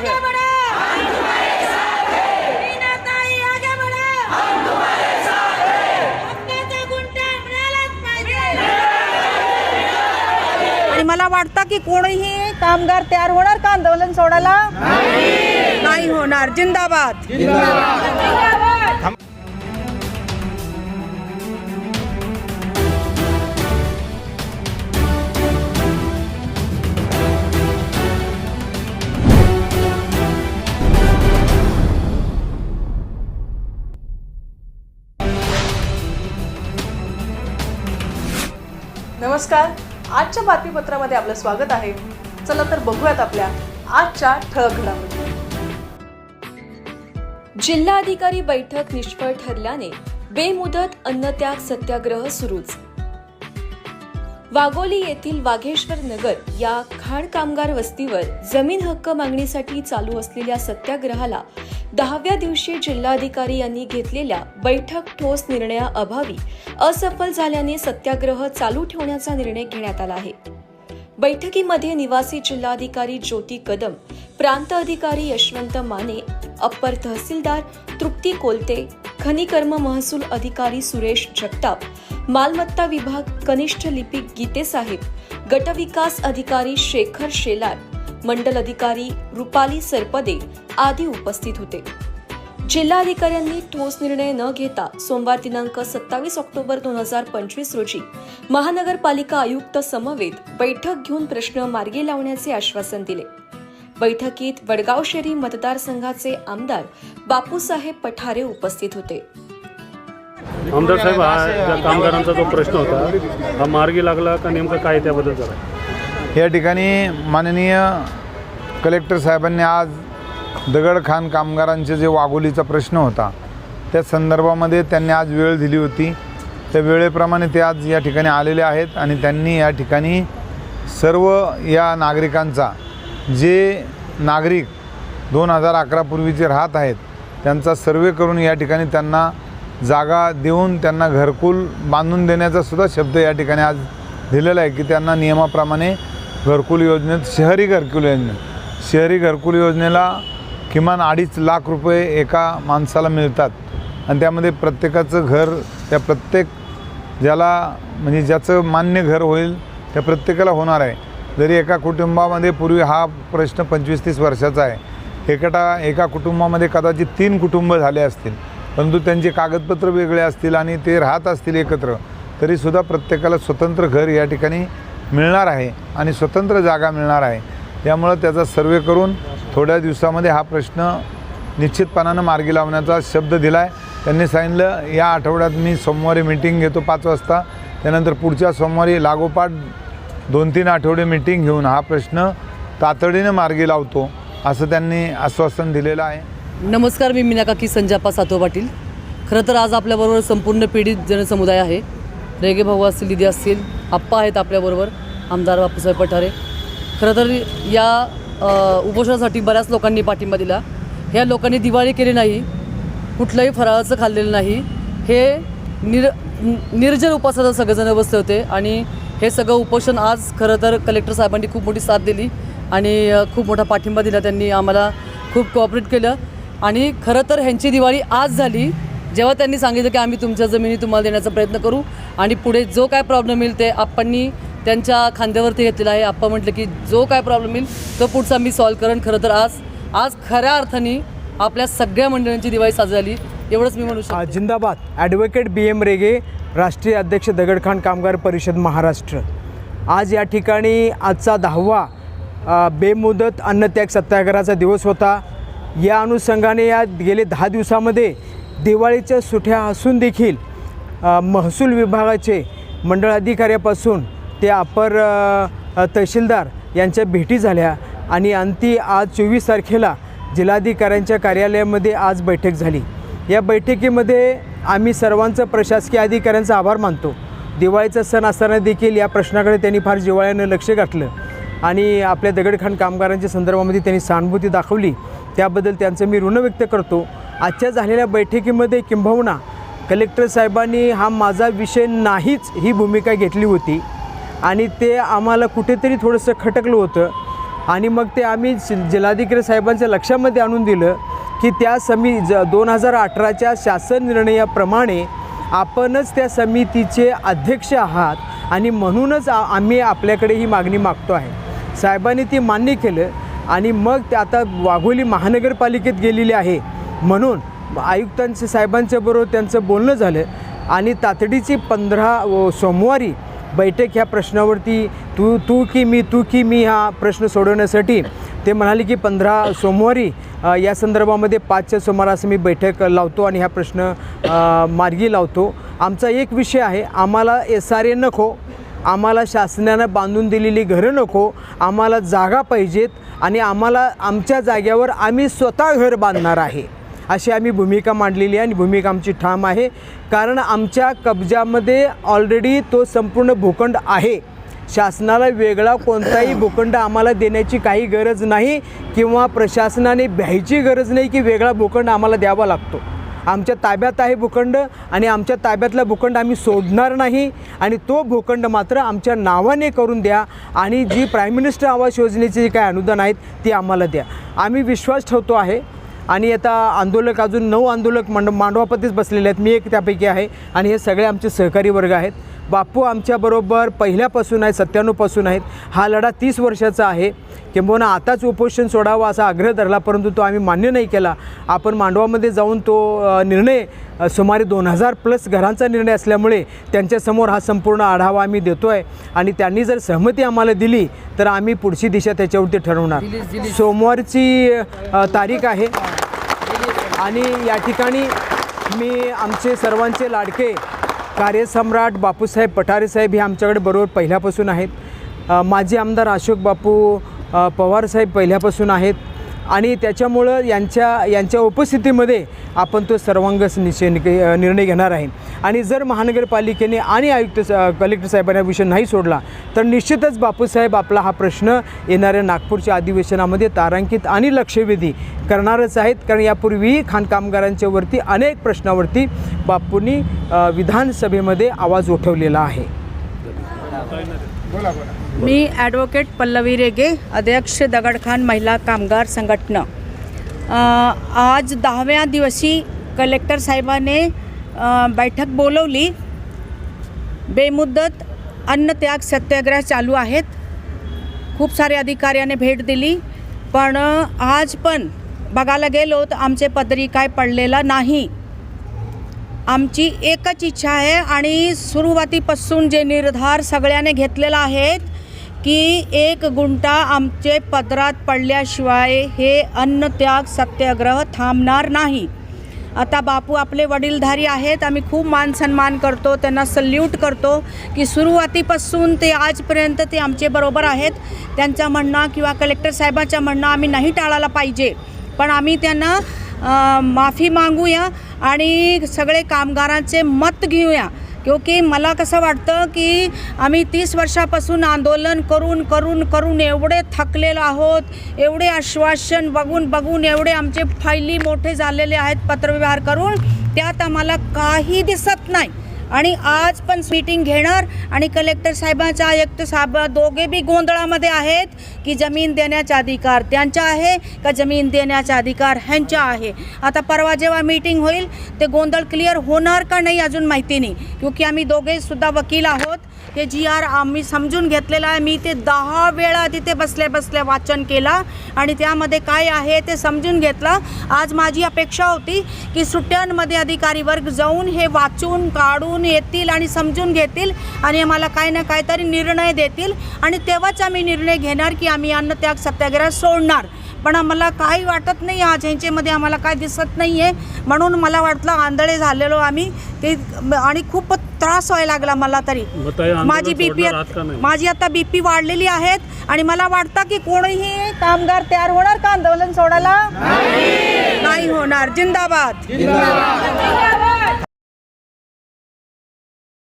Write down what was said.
आगे बढ़ो। मीनाताई आगे बढ़ो। हक्काचा गुंठा मिळालाच पाहिजे। आणि मला वाटतं की कोणीही कामगार तयार होणार का आंदोलन सोडायला? नाही. होणार. जिंदाबाद. नमस्कार. आजच्या बातमीपत्रामध्ये आपलं स्वागत आहे. चला तर बघूयात आपल्या आजच्या ठळक घडामोडी. जिल्हाधिकारी बैठक निष्फळ ठरल्याने बेमुदत अन्नत्याग सत्याग्रह सुरूच. वाघोली येथील वाघेश्वर नगर या खाण कामगार वस्तीवर जमीन हक्क मागणीसाठी चालू असलेल्या सत्याग्रहाला दहाव्या दिवशी जिल्हाधिकारी यांनी घेतलेल्या बैठक ठोस निर्णयाअभावी असफल झाल्याने सत्याग्रह चालू ठेवण्याचा निर्णय घेण्यात आला आहे. बैठकीमध्ये निवासी जिल्हाधिकारी ज्योती कदम प्रांत अधिकारी यशवंत माने अप्पर तहसीलदार तृप्ती कोलते खनिकर्म महसूल अधिकारी सुरेश जगताप मालमत्ता विभाग कनिष्ठ लिपिक गीते साहेब गटविकास अधिकारी शेखर शेलार मंडल अधिकारी रुपाली सरपदे आदी उपस्थित होते. जिल्हाधिकाऱ्यांनी ठोस निर्णय न घेता सोमवार दिनांक सत्तावीस ऑक्टोबर दोन हजार पंचवीस रोजी महानगरपालिका आयुक्त समवेत बैठक घेऊन प्रश्न मार्गी लावण्याचे आश्वासन दिले. बैठकीत वडगाव शहरी मतदारसंघाचे आमदार बापूसाहेब पठारे उपस्थित होते. आमदार साहेब हा कामगारांचा जो प्रश्न होता हा मार्गी लागला का नेमकं काय त्याबद्दल जरा? या ठिकाणी माननीय कलेक्टर साहेबांनी आज दगडखान कामगारांचे जे वाघोलीचा प्रश्न होता त्या संदर्भामध्ये त्यांनी आज वेळ दिली होती. त्या वेळेप्रमाणे ते आज या ठिकाणी आलेले आहेत आणि त्यांनी या ठिकाणी सर्व या नागरिकांचा जे नागरिक दोन हजार अकरापूर्वीचे राहत आहेत त्यांचा सर्वे करून या ठिकाणी त्यांना जागा देऊन त्यांना घरकुल बांधून देण्याचा सुद्धा शब्द या ठिकाणी आज दिलेला आहे की त्यांना नियमाप्रमाणे घरकुल योजनेत शहरी घरकुल योजनेत शहरी घरकुल योजनेला किमान अडीच लाख रुपये एका माणसाला मिळतात. आणि त्यामध्ये प्रत्येकाचं घर त्या प्रत्येक ज्याला म्हणजे ज्याचं मान्य घर होईल त्या प्रत्येकाला होणार आहे. जरी एका कुटुंबामध्ये पूर्वी हा प्रश्न पंचवीस तीस वर्षाचा आहे. एकटा एका कुटुंबामध्ये कदाचित तीन कुटुंब झाले असतील. परंतु त्यांचे कागदपत्र वेगळे असतील आणि ते राहत असतील एकत्र. तरीसुद्धा प्रत्येकाला स्वतंत्र घर या ठिकाणी मिळणार आहे आणि स्वतंत्र जागा मिळणार आहे. त्यामुळं त्याचा सर्वे करून थोड्या दिवसामध्ये हा प्रश्न निश्चितपणानं मार्गी लावण्याचा शब्द दिला आहे त्यांनी सांगितलं या आठवड्यात मी सोमवारी मिटिंग घेतो पाच वाजता. त्यानंतर पुढच्या सोमवारी लागोपाठ दोन तीन आठवडे मिटिंग घेऊन हा प्रश्न तातडीनं मार्गी लावतो असं त्यांनी आश्वासन दिलेलं आहे. नमस्कार मी मीनाकाकी संजापा सातो पाटील. खरं तर आज आपल्याबरोबर संपूर्ण पीडित जनसमुदाय आहे. रेगे भाऊ असतील दिदी असतील आप्पा आहेत आपल्याबरोबर आमदार बापूसाहेब पठारे. खरं तर या उपोषणासाठी बऱ्याच लोकांनी पाठिंबा दिला. ह्या लोकांनी दिवाळी केली नाही कुठलंही फराळाचं खाल्लेलं नाही. हे निर निर्जन निर्जल उपासाला सगळेजण बसले होते आणि हे सगळं उपोषण आज खरं तर कलेक्टर साहेबांनी खूप मोठी साथ दिली आणि खूप मोठा पाठिंबा दिला त्यांनी आम्हाला खूप कोऑपरेट केलं. आणि खरं तर ह्यांची दिवाळी आज झाली. जेव्हा त्यांनी सांगितलं की आम्ही तुमच्या जमिनी तुम्हाला देण्याचा प्रयत्न करू आणि पुढे जो काय प्रॉब्लेम येईल ते आप्पांनी त्यांच्या खांद्यावरती घेतलेला आहे. आप्पा म्हटलं की जो काय प्रॉब्लेम येईल तो पुढचा मी सॉल्व करेन. खरं तर आज आज खऱ्या अर्थाने आपल्या सगळ्या मंडळींची दिवाळी साजरी झाली. एवढंच मी म्हणू शकतो. जिंदाबाद. ॲडव्होकेट बी एम रेगे राष्ट्रीय अध्यक्ष दगडखान कामगार परिषद महाराष्ट्र. आज या ठिकाणी आजचा दहावा बेमुदत अन्नत्याग सत्याग्रहाचा दिवस होता. या अनुषंगाने या गेले दहा दिवसामध्ये दिवाळीच्या सुट्या असून देखील महसूल विभागाचे मंडळ अधिकाऱ्यापासून ते अपर तहसीलदार यांच्या भेटी झाल्या आणि अंती आज चोवीस तारखेला जिल्हाधिकाऱ्यांच्या कार्यालयामध्ये आज बैठक झाली. या बैठकीमध्ये आम्ही सर्वांचं प्रशासकीय अधिकाऱ्यांचा आभार मानतो. दिवाळीचा सण असताना देखील या प्रश्नाकडे त्यांनी फार जिवाळ्यानं लक्ष घातलं आणि आपल्या दगडखान कामगारांच्या संदर्भामध्ये त्यांनी सहानुभूती दाखवली. त्याबद्दल त्यांचं मी ऋण व्यक्त करतो. आजच्या झालेल्या बैठकीमध्ये किंबहुना कलेक्टर साहेबांनी हा माझा विषय नाहीच ही भूमिका घेतली होती. आणि ते आम्हाला कुठेतरी थोडंसं खटकलं होतं. आणि मग ते आम्ही जिल्हाधिकारी साहेबांच्या लक्षामध्ये आणून दिलं की त्या समी ज दोन हजार अठराच्या शासन निर्णयाप्रमाणे आपणच त्या समितीचे अध्यक्ष आहात आणि म्हणूनच आ आम्ही आपल्याकडे ही मागणी मागतो आहे. साहेबांनी ती मान्य केलं आणि मग ते आता वाघोली महानगरपालिकेत गेलेली आहे. म्हणून आयुक्तांचे साहेबांच्या बरोबर त्यांचं बोलणं झालं आणि तातडीची पंधरा व सोमवारी बैठक ह्या प्रश्नावरती तू तू की मी तू की मी हा प्रश्न सोडवण्यासाठी ते म्हणाले की पंधरा सोमवारी या संदर्भामध्ये पाचच्या सुमारास मी बैठक लावतो आणि हा प्रश्न मार्गी लावतो. आमचा एक विषय आहे आम्हाला एस आर ए नको आम्हाला शासनानं बांधून दिलेली घरं नको आम्हाला जागा पाहिजेत आणि आम्हाला आमच्या जाग्यावर आम्ही स्वतः घर बांधणार आहे. अशी आम्ही भूमिका मांडलेली आहे आणि भूमिका आमची ठाम आहे. कारण आमच्या कब्जामध्ये ऑलरेडी तो संपूर्ण भूखंड आहे. शासनाला वेगळा कोणताही भूखंड आम्हाला देण्याची काही गरज नाही किंवा प्रशासनाने भ्यायची गरज नाही की वेगळा भूखंड आम्हाला द्यावा लागतो. आमच्या ताब्यात आहे भूखंड आणि आमच्या ताब्यातला भूखंड आम्ही सोडणार नाही आणि तो भूखंड मात्र आमच्या नावाने करून द्या आणि जी प्राईम मिनिस्टर आवास योजनेचे जे काही अनुदान आहेत ती आम्हाला द्या. आम्ही विश्वास ठेवतो आहे आणि आता आंदोलक अजून नऊ आंदोलक मंड मांडवापतीच बसलेले आहेत. मी एक त्यापैकी आहे आणि हे सगळे आमचे सहकारी वर्ग आहेत. बापू आमच्याबरोबर पहिल्यापासून आहेत सत्त्याण्णवपासून आहेत. हा लढा तीस वर्षाचा आहे. किंबहुना आताच उपोषण सोडावा असा आग्रह धरला परंतु तो आम्ही मान्य नाही केला. आपण मांडवामध्ये जाऊन तो निर्णय सुमारे दोन हजार प्लस घरांचा निर्णय असल्यामुळे त्यांच्यासमोर हा संपूर्ण आढावा आम्ही देतो आहे आणि त्यांनी जर सहमती आम्हाला दिली तर आम्ही पुढची दिशा त्याच्यावरती ठरवणार. सोमवारची तारीख आहे. आणि या ठिकाणी मी आमचे सर्वांचे लाडके कार्यसम्राट बापूसाहेब पठारे साहेब हे आमच्याकडे बरोबर पहिल्यापासून आहेत. माजी आमदार अशोक बापू पवारसाहेब पहिल्यापासून आहेत. आणि त्याच्यामुळं यांच्या यांच्या उपस्थितीमध्ये आपण तो सर्वांगस निश्चय निर्णय घेणार आहे. आणि जर महानगरपालिकेने आणि आयुक्त स- कलेक्टर साहेबांना विषय नाही सोडला तर निश्चितच बापूसाहेब आपला हा प्रश्न येणाऱ्या नागपूरच्या अधिवेशनामध्ये तारांकित आणि लक्षवेधी करणारच आहेत. कारण यापूर्वीही खाण वरती अनेक प्रश्नावरती बापूंनी विधानसभेमध्ये आवाज उठवलेला आहे. मी ॲडव्होकेट पल्लवी रेगे अध्यक्ष दगडखान महिला कामगार संघटना. आज दहाव्या दिवशी कलेक्टर साहेबाने बैठक बोलवली. बेमुदत अन्नत्याग सत्याग्रह चालू आहेत. खूप सारे अधिकाऱ्याने भेट दिली. पण आज पण बघायला गेलो तर आमचे पदरी काय पडलेला नाही. आमची एकच इच्छा आहे आणि सुरुवातीपासून जे निर्धार सगळ्याने घेतलेला आहेत की एक गुंटा आमचे पदरात पडल्याशिवाय हे अन्नत्याग सत्याग्रह थांबणार नाही. आता बापू आपले वडीलधारी आहेत आम्ही खूप मान सन्मान करतो त्यांना सल्यूट करतो की सुरुवातीपासून ते आजपर्यंत ते आमचे बरोबर आहेत. त्यांचा म्हणणं किंवा कलेक्टर साहेबाच्या म्हणणं आम्ही नाही टाळायला पाहिजे. पण आम्ही त्यांना माफी मागूया. आणि सगळे कामगारांचे मत घेऊया. क्योंकि मला कसं वाटतं की आम्ही तीस वर्षापासून आंदोलन करून करून करून एवढे थकलेलो आहोत एवढे आश्वासन बघून बघून एवढे आमचे फायली मोठे झालेले आहेत पत्रव्यवहार करून त्यात आम्हाला काही दिसत नाही. आणि आज पण मीटिंग घेणार. आणि कलेक्टर साहेबांचा आयुक्त साहेब दोघे बी गोंधळामध्ये आहेत की जमीन देण्याचा अधिकार त्यांचा आहे का जमीन देण्याचा अधिकार ह्यांचा आहे. आता परवा जेव्हा मीटिंग होईल ते गोंधळ क्लिअर होणार का नाही अजून माहिती नाही. क्योंकि आम्ही दोघेसुद्धा वकील आहोत. हे जी आर आम्ही समजून घेतलेलं आहे. मी ते दहा वेळा तिथे बसल्या बसल्या वाचन केलं आणि त्यामध्ये काय आहे ते समजून घेतलं. आज माझी अपेक्षा होती की सुट्ट्यांमध्ये अधिकारी वर्ग जाऊन हे वाचून काढून येतील आणि समजून घेतील आणि आम्हाला काय ना काहीतरी निर्णय देतील. आणि तेव्हाच आम्ही निर्णय घेणार की आम्ही अन्नत्याग सत्याग्रह सोडणार. पण आम्हाला काही वाटत नाही आज ह्यांच्यामध्ये आम्हाला काय दिसत नाही आहे म्हणून मला वाटलं आंधळे झालेलो आम्ही. ते आणि खूप त्रास व्हायला लागला मला तरी. माझी का नाही? माझी आता बीपी वाढलेली आहेत. आणि मला वाटतं की कोणीही कामगार तयार होणार का आंदोलन सोडायला? नाही. होणार. जिंदाबाद.